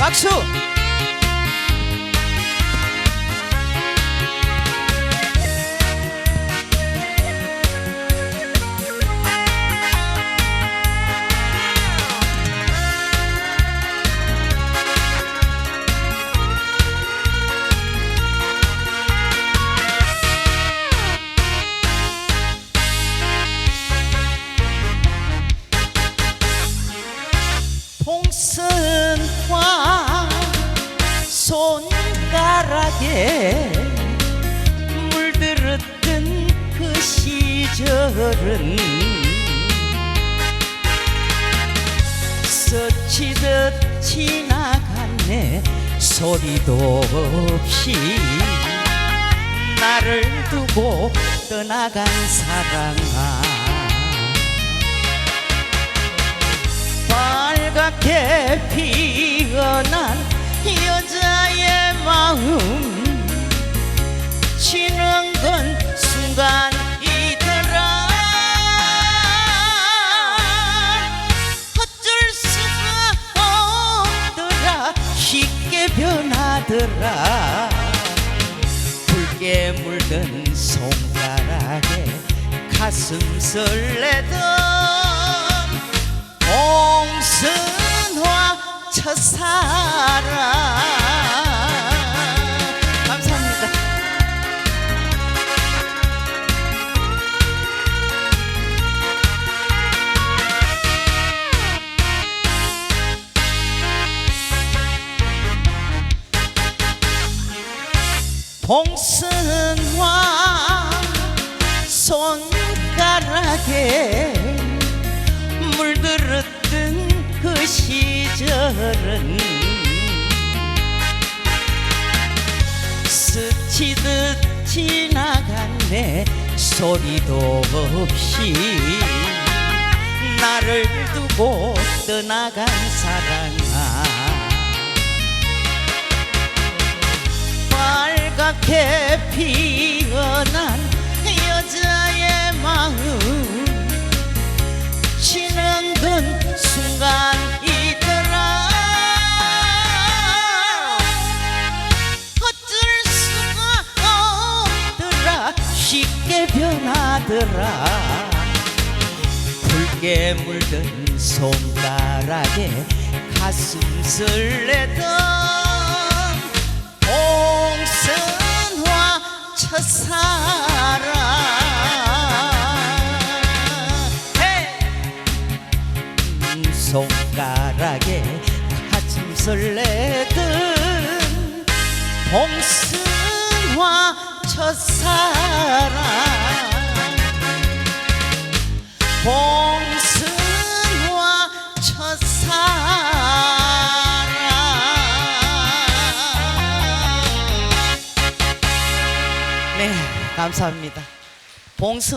박수! 손가락에 물들었던 그 시절은 스치듯 지나갔네 소리도 없이 나를 두고 떠나간 사랑아 변하더라. 붉게 물든 손가락에 가슴 설레던 봉선화 첫사랑 봉선화 손가락에 물들었던 그 시절은 스치듯 지나갔네 소리도 없이 나를 두고 떠나간 사랑 아 빨갛게 피어난 여자의 마음. 지는 건 순간이더라. 어쩔 수가 없더라. 쉽게 변하더라. 붉게 물든 손가락에 가슴 설레던 헤이! 손가락에 가슴 설레던 봉순화 첫사랑 네 감사합니다. 봉순